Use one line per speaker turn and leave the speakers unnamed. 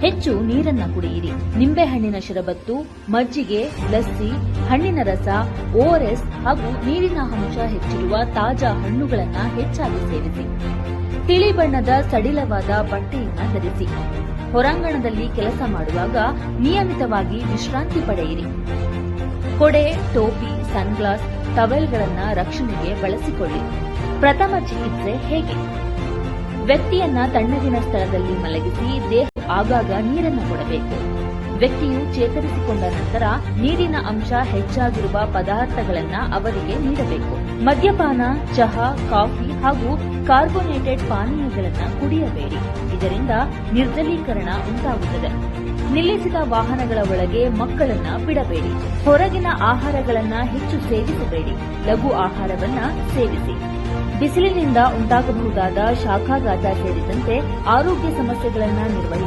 ಹೆಚ್ಚು ನೀರನ್ನ ಕುಡಿಯಿರಿ. ನಿಂಬೆಹಣ್ಣಿನ ಶರಬತ್ತು, ಮಜ್ಜಿಗೆ, ಲಸ್ಸಿ, ಹಣ್ಣಿನ ರಸ ಓಆರ್ಎಸ್ ಹಾಗೂ ನೀರಿನ ಅಂಶ ಹೆಚ್ಚಿರುವ ತಾಜಾ ಹಣ್ಣುಗಳನ್ನ ಹೆಚ್ಚಾಗಿ ಸೇವಿಸಿ. ತಿಳಿ ಬಣ್ಣದ ಸಡಿಲವಾದ ಬಟ್ಟೆಯನ್ನ ಧರಿಸಿ. ಹೊರಾಂಗಣದಲ್ಲಿ ಕೆಲಸ ಮಾಡುವಾಗ ನಿಯಮಿತವಾಗಿ ವಿಶ್ರಾಂತಿ ಪಡೆಯಿರಿ. ಕೊಡೆ, ಟೋಪಿ, ಸನ್ಗ್ಲಾಸ್ ಟವೆಲ್ಗಳನ್ನ ರಕ್ಷಣೆಗೆ ಬಳಸಿಕೊಳ್ಳಿ. ಪ್ರಥಮ ಚಿಕಿತ್ಸೆ ಹೇಗೆ? ವ್ಯಕ್ತಿಯನ್ನ ತಣ್ಣಗಿನ ಸ್ಥಳದಲ್ಲಿ ಮಲಗಿಸಿ ದೇಹ ಆಗಾಗ ನೀರನ್ನು ಕೊಡಬೇಕು. ವ್ಯಕ್ತಿಯು ಚೇತರಿಸಿಕೊಂಡ ನಂತರ ನೀರಿನ ಅಂಶ ಹೆಚ್ಚಾಗಿರುವ ಪದಾರ್ಥಗಳನ್ನ ಅವರಿಗೆ ನೀಡಬೇಕು. ಮದ್ಯಪಾನ, ಚಹಾ, ಕಾಫಿ ಹಾಗೂ ಕಾರ್ಬೋನೇಟೆಡ್ ಪಾನೀಯಗಳನ್ನು ಕುಡಿಯಬೇಡಿ. ಇದರಿಂದ ನಿರ್ಜಲೀಕರಣ ಉಂಟಾಗುತ್ತದೆ. ನಿಲ್ಲಿಸಿದ ವಾಹನಗಳ ಒಳಗೆ ಮಕ್ಕಳನ್ನ ಬಿಡಬೇಡಿ. ಹೊರಗಿನ ಆಹಾರಗಳನ್ನ ಹೆಚ್ಚು ಸೇವಿಸಬೇಡಿ. ಲಘು ಆಹಾರವನ್ನ ಸೇವಿಸಿ. ಬಿಸಿಲಿನಿಂದ ಉಂಟಾಗಬಹುದಾದ ಶಾಖಾಘಾತ ಸೇರಿದಂತೆ ಆರೋಗ್ಯ ಸಮಸ್ಯೆಗಳನ್ನ ನಿರ್ವಹಿಸಿ.